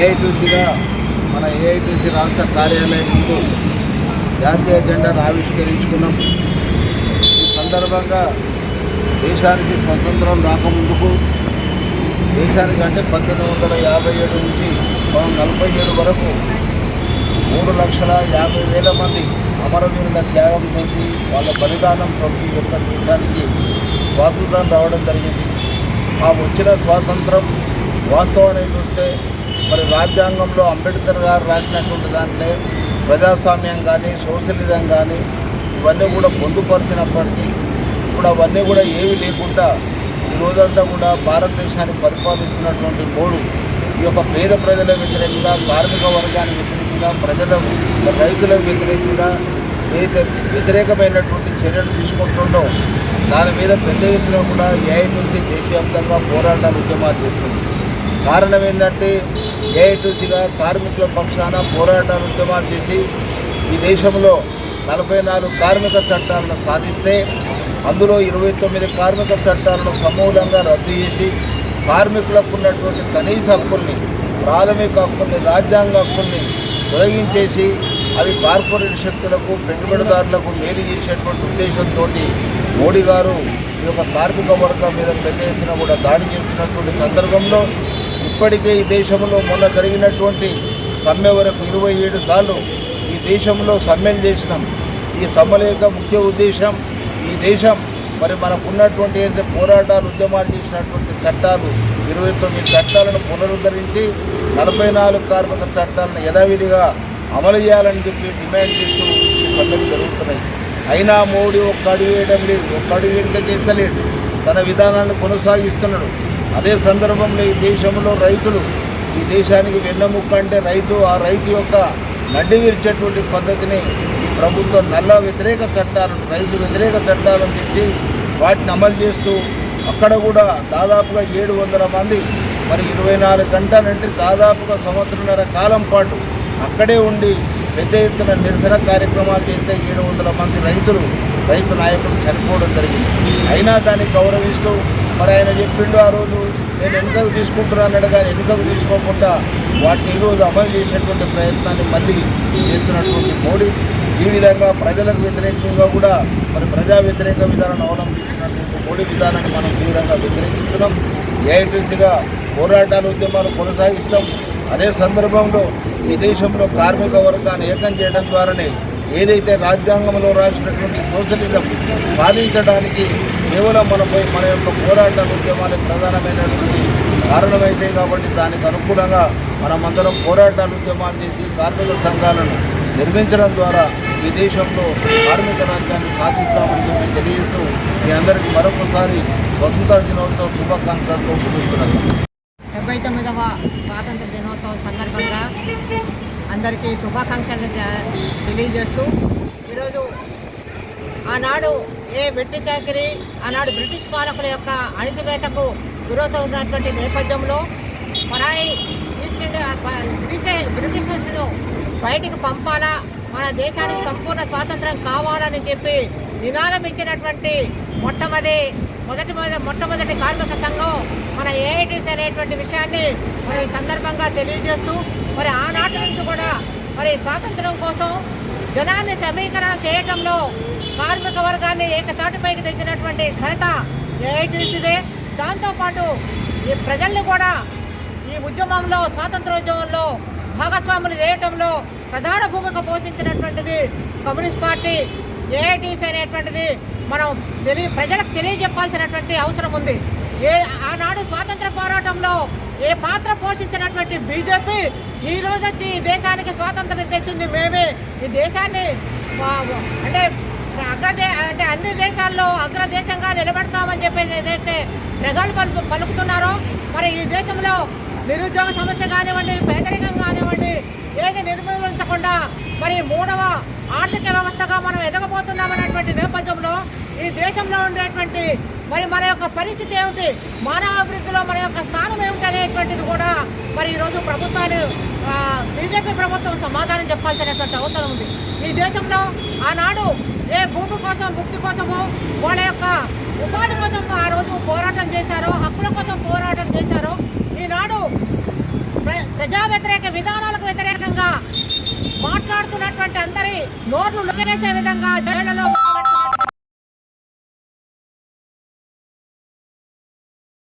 ఏఐటీసీగా మన ఏఐటీసీ రాష్ట్ర కార్యాలయం ముందు జాతీయ జెండాను ఆవిష్కరించుకున్నాం. ఈ సందర్భంగా దేశానికి స్వతంత్రం రాకముందుకు దేశానికి అంటే పద్దెనిమిది వందల యాభై ఏడు నుంచి మనం నలభై ఏడు వరకు మూడు లక్షల యాభై వేల మంది అమరవీరుల త్యాగంతో వాళ్ళ బలిదానంతో ఈ యొక్క దేశానికి స్వాతంత్రం రావడం జరిగింది. ఆ వచ్చిన స్వాతంత్రం వాస్తవాన్ని చూస్తే మరి రాజ్యాంగంలో అంబేద్కర్ గారు రాసినటువంటి దాంట్లో ప్రజాస్వామ్యం కానీ సోషలిజం కానీ ఇవన్నీ కూడా పొందుపరిచినప్పటికీ ఇప్పుడు అవన్నీ కూడా ఏమీ లేకుండా ఈ రోజంతా కూడా భారతదేశాన్ని పరిపాలిస్తున్నటువంటి మూడు ఈ యొక్క పేద ప్రజల వ్యతిరేకంగా కార్మిక వర్గానికి వ్యతిరేకంగా ప్రజల రైతులకు వ్యతిరేకంగా ఏదైతే వ్యతిరేకమైనటువంటి చర్యలు తీసుకుంటుండో దాని మీద పెద్ద ఎత్తున కూడా ఏఐటీసీ దేశవ్యాప్తంగా పోరాటాలు ఉద్యమాలు చేస్తుంది కారణం ఏంటంటే ఏఐటీసీగా కార్మికుల పక్షాన పోరాటాలు ఉద్యమాలు చేసి ఈ దేశంలో నలభై నాలుగు కార్మిక చట్టాలను సాధిస్తే అందులో ఇరవై తొమ్మిది కార్మిక చట్టాలను సమూలంగా రద్దు చేసి కార్మికులకు ఉన్నటువంటి కనీస హక్కుల్ని ప్రాథమిక హక్కుల్ని రాజ్యాంగ హక్కుల్ని తొలగించేసి అవి కార్పొరేట్ శక్తులకు పెట్టుబడిదారులకు మేలు చేసేటువంటి ఉద్దేశంతో మోడీ గారు ఈ యొక్క కార్మిక వర్గం మీద పెద్ద ఎత్తున కూడా దాడి చేస్తున్నటువంటి సందర్భంలో ఇప్పటికే ఈ దేశంలో మొన్న జరిగినటువంటి సమ్మె వరకు ఇరవై ఏడు సార్లు ఈ దేశంలో సమ్మెలు చేసినాం. ఈ సమ్మెల యొక్క ముఖ్య ఉద్దేశం ఈ దేశం మరి మనకున్నటువంటి ఏంటంటే పోరాటాలు ఉద్యమాలు చేసినటువంటి చట్టాలు ఇరవై తొమ్మిది చట్టాలను పునరుద్ధరించి నలభై నాలుగు కార్మిక చట్టాలను యథావిధిగా అమలు చేయాలని చెప్పి డిమాండ్ చేస్తూ ఈ సమ్మెలు జరుగుతున్నాయి. అయినా మోడీ ఒక్క అడుగు వేయడం లేదు ఒక్క అడుగు వెనుక చేస్తలేడు. తన విధానాన్ని కొనసాగిస్తున్నాడు. అదే సందర్భంలో ఈ దేశంలో రైతులు ఈ దేశానికి వెన్నెముక్క అంటే రైతు ఆ రైతు యొక్క నడ్డి విరిచేటువంటి పద్ధతిని ఈ ప్రభుత్వం నల్ల వ్యతిరేక చట్టాలను రైతు వ్యతిరేక చట్టాలను తెచ్చి వాటిని అమలు చేస్తూ అక్కడ కూడా దాదాపుగా ఏడు వందల మంది మరి ఇరవై నాలుగు గంటలంటే దాదాపుగా సంవత్సరంన్నర కాలం పాటు అక్కడే ఉండి పెద్ద ఎత్తున నిరసన కార్యక్రమాలు చేస్తే ఏడు వందల మంది రైతులు రైతు నాయకులు చనిపోవడం జరిగింది. అయినా దాన్ని గౌరవిస్తూ మరి ఆయన చెప్పిండు ఆ రోజు నేను ఎంతకు తీసుకుంటున్నా? అన్నాడు కానీ ఎంతకు తీసుకోకుండా వాటిని ఈరోజు అమలు చేసేటువంటి ప్రయత్నాన్ని మళ్ళీ చేస్తున్నటువంటి మోడీ ఈ విధంగా ప్రజలకు వ్యతిరేకంగా కూడా మరి ప్రజా వ్యతిరేక విధానాన్ని అవలంబించినటువంటి మోడీ విధానాన్ని మనం తీవ్రంగా వ్యతిరేకిస్తున్నాం. ఏఐటీసీగా పోరాటాలు ఉద్యమాలు కొనసాగిస్తాం. అదే సందర్భంలో ఈ దేశంలో కార్మిక వర్గాన్ని ఏకం చేయడం ద్వారానే ఏదైతే రాజ్యాంగంలో రాసినటువంటి సోషలిజం సాధించడానికి కేవలం మనపై మన యొక్క పోరాటాలు ఉద్యమాలకు ప్రధానమైనటువంటి కారణమైతే కాబట్టి దానికి అనుగుణంగా మనమందరం పోరాటాలు ఉద్యమాలు చేసి కార్మిక సంఘాలను నిర్మించడం ద్వారా ఈ దేశంలో కార్మిక రాజ్యాన్ని సాధిస్తామని చెప్పి తెలియజేస్తూ మీ అందరికీ మరొకసారి స్వతంత్ర దినోత్సవ శుభాకాంక్షలతో ముగిస్తున్నాను. డెబ్బై తొమ్మిదవ స్వాతంత్ర దినోత్సవం సందర్భంగా అందరికీ శుభాకాంక్షలు తెలియజేస్తూ ఈరోజు ఆనాడు ఏ వెట్టి చాకరీ ఆనాడు బ్రిటిష్ పాలకుల యొక్క అణిచివేతకు గురవుతున్నటువంటి నేపథ్యంలో పరాయి ఈస్ట్ ఇండియా బ్రిటిష్ బ్రిటిషర్స్ను బయటికి పంపాలా మన దేశానికి సంపూర్ణ స్వాతంత్రం కావాలని చెప్పి నినాదం ఇచ్చినటువంటి మొట్టమొదటి మొదటి మొట్టమొదటి కార్మిక సంఘం మన ఏఐటీసీ అనేటువంటి విషయాన్ని మన ఈ సందర్భంగా తెలియజేస్తూ మరి ఆనాటి నుంచి కూడా మరి స్వాతంత్రం కోసం జనాన్ని సమీకరణ చేయటంలో కార్మిక వర్గాన్ని ఏకతాటిపైకి తెచ్చినటువంటి ఘనత ఏఐటీసీదే. దాంతోపాటు ఈ ప్రజల్ని కూడా ఈ ఉద్యమంలో స్వాతంత్రోద్యమంలో భాగస్వాములు చేయటంలో ప్రధాన భూమిక పోషించినటువంటిది కమ్యూనిస్ట్ పార్టీ ఏఐటీసీ అనేటువంటిది మనం తెలియ ప్రజలకు తెలియజెప్పాల్సినటువంటి అవసరం ఉంది. ఏ ఆనాడు స్వాతంత్ర పోరాటంలో ఏ పాత్ర పోషించినటువంటి బీజేపీ ఈ రోజు వచ్చి ఈ దేశానికి స్వాతంత్రం తెచ్చింది మేమే. ఈ దేశాన్ని అంటే అగ్రదే అంటే అన్ని దేశాల్లో అగ్రదేశంగా నిలబెడతామని చెప్పేసి ఏదైతే ప్రజలు పలు పలుకుతున్నారో మరి ఈ దేశంలో నిరుద్యోగ సమస్య కానివ్వండి పేదరికం కానివ్వండి ఏది నిర్మూలించకుండా మరి మూడవ ఆర్థిక వ్యవస్థగా మనం ఎదగబోతున్నామనేటువంటి నేపథ్యంలో ఈ దేశంలో ఉండేటువంటి మరి మన యొక్క పరిస్థితి ఏమిటి? మానవ అభివృద్ధిలో మన యొక్క స్థానం ఏమిటి అనేటువంటిది కూడా మరి ఈరోజు ప్రభుత్వాలు బీజేపీ ప్రభుత్వం సమాధానం చెప్పాల్సినటువంటి అవసరం ఉంది. ఈ దేశంలో ఆనాడు ఏ భూమి కోసం ముక్తి కోసమో వాళ్ళ యొక్క ఉపాధి కోసం ఆ రోజు పోరాటం చేశారో హక్కుల కోసం పోరాటం చేశారో ఈనాడు ప్రజా వ్యతిరేక విధానాలకు వ్యతిరేకంగా మాట్లాడుతున్నటువంటి అందరి నోట్లు లొకేసే విధంగా జైళ్ళలో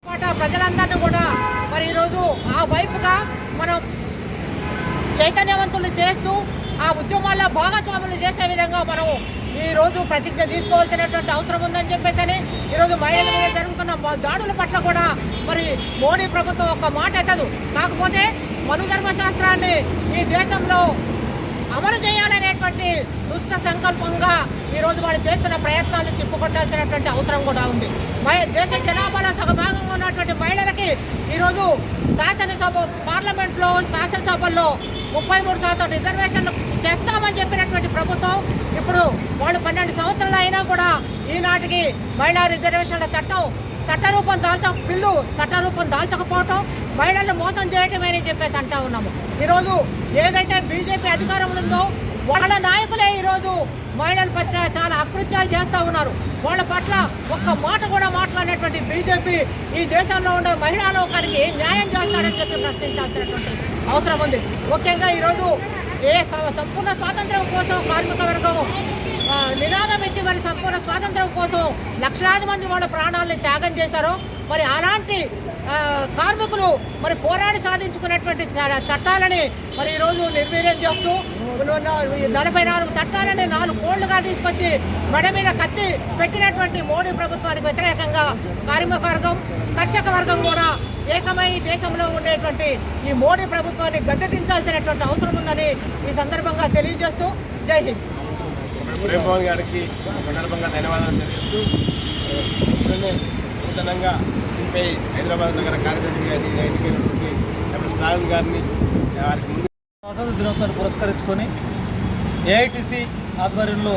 పాట ప్రజలందరినీ కూడా మరి ఈరోజు ఆ వైపుగా మనం చైతన్యవంతులు చేస్తూ ఆ ఉద్యమాల్లో భాగస్వాములు చేసే విధంగా మనం ఈ రోజు ప్రతిజ్ఞ తీసుకోవాల్సినటువంటి అవసరం ఉందని చెప్పేసి ఈరోజు మహిళల మీద జరుగుతున్న దాడుల పట్ల కూడా మరి మోడీ ప్రభుత్వం ఒక మాట ఎత్తదు. కాకపోతే మనుధర్మ శాస్త్రాన్ని ఈ దేశంలో అమలు చేయాలనేటువంటి దుష్ట సంకల్పంగా ఈరోజు వాళ్ళు చేస్తున్న ప్రయత్నాలు తిప్పుకొట్టాల్సినటువంటి అవసరం కూడా ఉంది. మహి- దేశ జనాభాలో సగభాగంగా ఉన్నటువంటి మహిళలకి ఈరోజు శాసనసభ పార్లమెంట్లో శాసనసభల్లో ముప్పై మూడు శాతం రిజర్వేషన్లు చేస్తామని చెప్పినటువంటి ప్రభుత్వం ఇప్పుడు వాళ్ళు పన్నెండు సంవత్సరాలు అయినా కూడా ఈనాటికి మహిళా రిజర్వేషన్ల చట్టం చట్టరూపం దాల్చ బిల్లు చట్టరూపం దాల్చకపోవటం మహిళలను మోసం చేయటమేని చెప్పేసి అంటా ఉన్నాము. ఈరోజు ఏదైతే బీజేపీ అధికారంలో ఉందో వాళ్ళ నాయకులే ఈరోజు మహిళల పట్ల చాలా అకృత్యాలు చేస్తూ ఉన్నారు. వాళ్ళ పట్ల ఒక్క మాట కూడా మాట్లాడినటువంటి బీజేపీ ఈ దేశంలో ఉండే మహిళా లోకానికి న్యాయం చేస్తాడని చెప్పి ప్రశ్నించాల్సినటువంటి అవసరం ఉంది. ముఖ్యంగా ఈరోజు ఏ సంపూర్ణ స్వాతంత్ర్యం కోసం కార్మిక వర్గం నినాదం ఇచ్చి మరి సంపూర్ణ స్వాతంత్రం కోసం లక్షలాది మంది వాళ్ళ ప్రాణాలను త్యాగం చేశారు మరి అలాంటి కార్మికులు మరి పోరాడి సాధించుకున్నటువంటి చ- చట్టాలని మరి ఈరోజు నిర్వీర్యం చేస్తూ నలభై నాలుగు చట్టాలని నాలుగు కోళ్ళుగా తీసుకొచ్చి మెడ మీద కత్తి పెట్టినటువంటి మోడీ ప్రభుత్వానికి వ్యతిరేకంగా కార్మిక వర్గం కర్షక వర్గం కూడా ఏకమై ఈ దేశంలో ఉండేటువంటి ఈ మోడీ ప్రభుత్వాన్ని గద్దెదించాల్సినటువంటి అవసరం ఉందని ఈ సందర్భంగా తెలియజేస్తూ జై హింద్. ప్రేమభవన్ గారికి సందర్భంగా ధన్యవాదాలు తెలియజేస్తూ నూతనంగా సిపిఐ హైదరాబాద్ నగర కార్యదర్శి గారిని ఎన్నికైనటువంటి డాక్టర్ స్టాలిన్ గారిని వారికి స్వాతంత్ర దినోత్సవాన్ని పురస్కరించుకొని ఏఐటిసి ఆధ్వర్యంలో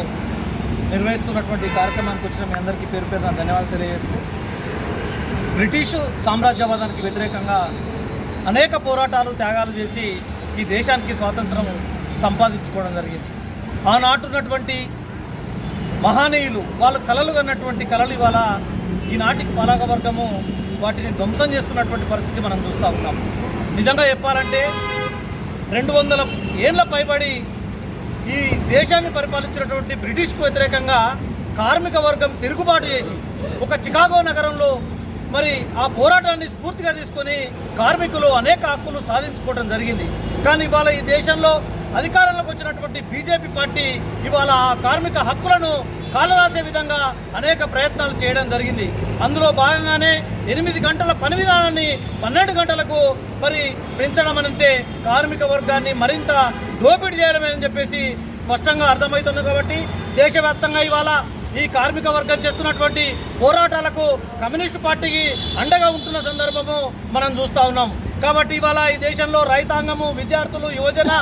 నిర్వహిస్తున్నటువంటి కార్యక్రమానికి వచ్చిన మీ అందరికీ పేరు పేరున ధన్యవాదాలు తెలియజేస్తూ బ్రిటిష్ సామ్రాజ్యవాదానికి వ్యతిరేకంగా అనేక పోరాటాలు త్యాగాలు చేసి ఈ దేశానికి స్వాతంత్రం సంపాదించుకోవడం జరిగింది. ఆనాటున్నటువంటి మహానీయులు వాళ్ళు కళలు కన్నటువంటి కళలు ఇవాళ ఈనాటి పాలక వర్గము వాటిని ధ్వంసం చేస్తున్నటువంటి పరిస్థితి మనం చూస్తూ ఉన్నాం. నిజంగా చెప్పాలంటే రెండు వందల ఏళ్ళ పైబడి ఈ దేశాన్ని పరిపాలించినటువంటి బ్రిటిష్కు వ్యతిరేకంగా కార్మిక వర్గం తిరుగుబాటు చేసి ఒక చికాగో నగరంలో మరి ఆ పోరాటాన్ని స్ఫూర్తిగా తీసుకొని కార్మికులు అనేక హక్కులు సాధించుకోవడం జరిగింది. కానీ ఇవాళ ఈ దేశంలో అధికారంలోకి వచ్చినటువంటి బీజేపీ పార్టీ ఇవాళ ఆ కార్మిక హక్కులను కాలరాసే విధంగా అనేక ప్రయత్నాలు చేయడం జరిగింది. అందులో భాగంగానే ఎనిమిది గంటల పని విధానాన్ని పన్నెండు గంటలకు మరి పెంచడం అంటే కార్మిక వర్గాన్ని మరింత దోపిడీ చేయడమని చెప్పేసి స్పష్టంగా అర్థమవుతుంది కాబట్టి దేశవ్యాప్తంగా ఇవాళ ఈ కార్మిక వర్గం చేస్తున్నటువంటి పోరాటాలకు కమ్యూనిస్టు పార్టీకి అండగా ఉంటున్న సందర్భము మనం చూస్తూ ఉన్నాం. కాబట్టి ఇవాళ ఈ దేశంలో రైతాంగము విద్యార్థులు యువజన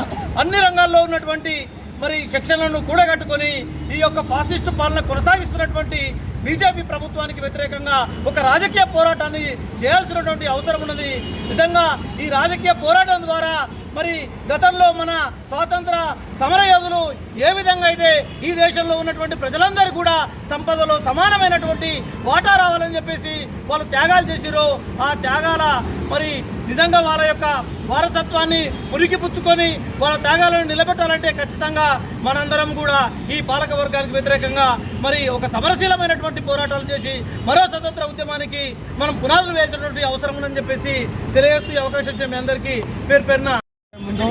అన్ని రంగాల్లో ఉన్నటువంటి మరి సెక్షన్లను కూడగట్టుకొని ఈ యొక్క ఫాసిస్టు పాలన కొనసాగిస్తున్నటువంటి బీజేపీ ప్రభుత్వానికి వ్యతిరేకంగా ఒక రాజకీయ పోరాటాన్ని చేయాల్సినటువంటి అవసరం ఉన్నది. నిజంగా ఈ రాజకీయ పోరాటం ద్వారా మరి గతంలో మన స్వాతంత్ర సమరయోధులు ఏ విధంగా అయితే ఈ దేశంలో ఉన్నటువంటి ప్రజలందరూ కూడా సంపదలో సమానమైనటువంటి వాటా రావాలని చెప్పేసి వాళ్ళు త్యాగాలు చేసిరో ఆ త్యాగాల మరి నిజంగా వాళ్ళ యొక్క వారసత్వాన్ని పురికి పుచ్చుకొని వాళ్ళ త్యాగాలను నిలబెట్టాలంటే ఖచ్చితంగా మనందరం కూడా ఈ పాలక వర్గానికి వ్యతిరేకంగా మరి ఒక సమరశీలమైనటువంటి పోరాటాలు చేసి మరో స్వతంత్ర ఉద్యమానికి మనం పునాదులు వేయాల్సినటువంటి అవసరం ఉందని చెప్పేసి తెలియజేస్తూ అవకాశం ఇచ్చే మీ అందరికీ పేరు పేరున ముందు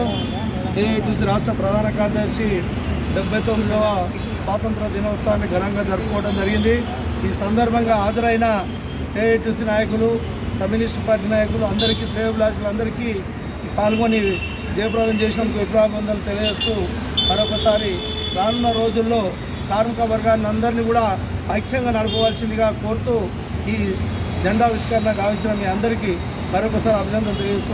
ఏఐటీసీ రాష్ట్ర ప్రధాన కార్యదర్శి డెబ్బై తొమ్మిదవ స్వాతంత్ర దినోత్సవాన్ని ఘనంగా జరుపుకోవడం జరిగింది. ఈ సందర్భంగా హాజరైన ఏఐటీసీ నాయకులు కమ్యూనిస్ట్ పార్టీ నాయకులు అందరికీ శ్రేయభిలాషులు అందరికీ పాల్గొని జయప్రదం చేసినందుకు విప్లవాభివందనలు తెలియజేస్తూ మరొకసారి రానున్న రోజుల్లో కార్మిక వర్గాన్ని అందరినీ కూడా ఐక్యంగా నడపవలసిందిగా కోరుతూ ఈ జెండావిష్కరణ గావించిన మీ అందరికీ మరొకసారి అభినందనలు తెలియజేస్తూ